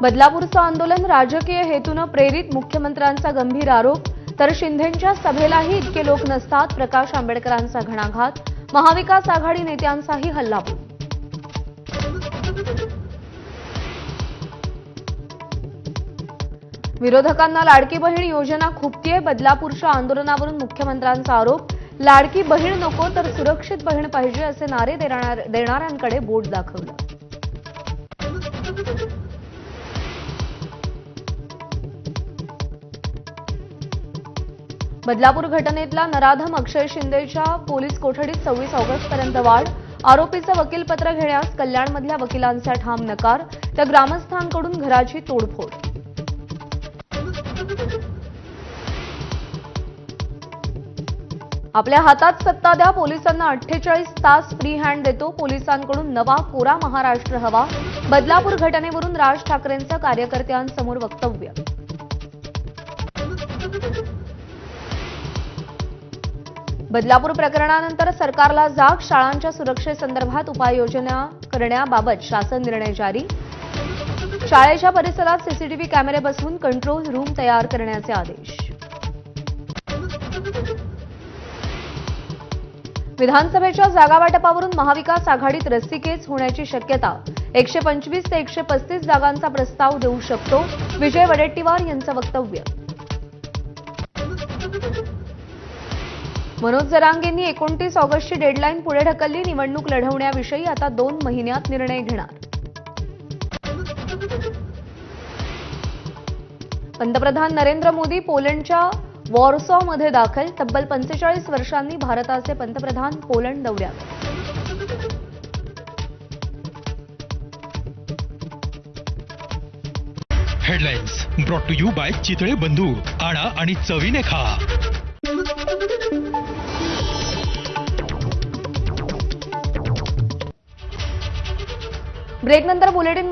बदलापूरचं आंदोलन राजकीय हेतूनं प्रेरित मुख्यमंत्र्यांचा गंभीर आरोप तर शिंदेंच्या सभेलाही इतके लोक नसतात प्रकाश आंबेडकरांचा घणाघात महाविकास आघाडी नेत्यांचाही हल्लाबोल. विरोधकांना लाडकी बहीण योजना खुपतीये बदलापूरच्या आंदोलनावरून मुख्यमंत्र्यांचा आरोप लाडकी बहीण नको तर सुरक्षित बहीण पाहिजे असे नारे देणाऱ्यांकडे बोट दाखवलं. बदलापूर घटनेतला नराधम अक्षय शिंदेच्या पोलीस कोठडीत सव्वीस ऑगस्टपर्यंत वाढ. आरोपीचं वकीलपत्र घेण्यास कल्याणमधल्या वकिलांचा ठाम नकार. तर ग्रामस्थांकडून घराची तोडफोड. आपल्या हातात सत्ता द्या पोलिसांना अठ्ठेचाळीस तास फ्री हँड देतो. पोलिसांकडून नवा कोरा महाराष्ट्र हवा. बदलापूर घटनेवरून राज ठाकरेंचं कार्यकर्त्यांसमोर वक्तव्य. बदलापूर प्रकरणानंतर सरकारला जाग शाळांच्या सुरक्षेसंदर्भात उपाययोजना करण्याबाबत शासन निर्णय जारी. शाळेच्या परिसरात सीसीटीव्ही कॅमेरे बसवून कंट्रोल रूम तयार करण्याचे आदेश. विधानसभेच्या जागावाटपावरून महाविकास आघाडीत रस्सीकेस होण्याची शक्यता. एकशे पंचवीस ते एकशे पस्तीस जागांचा प्रस्ताव देऊ शकतो विजय वडेट्टीवार यांचं वक्तव्य. मनोज जरांगेंनी एकोणतीस ऑगस्टची डेडलाईन पुढे ढकलली निवडणूक लढवण्याविषयी आता दोन महिन्यात निर्णय घेणार. पंतप्रधान नरेंद्र मोदी पोलंडच्या वॉर्सॉमध्ये दाखल तब्बल पंचेचाळीस वर्षांनी भारताचे पंतप्रधान पोलंड दौऱ्यावर headlines brought to you by Chitale Bandhu आणा आणि चवीने खा. ब्रेकनंतर बुलेटिन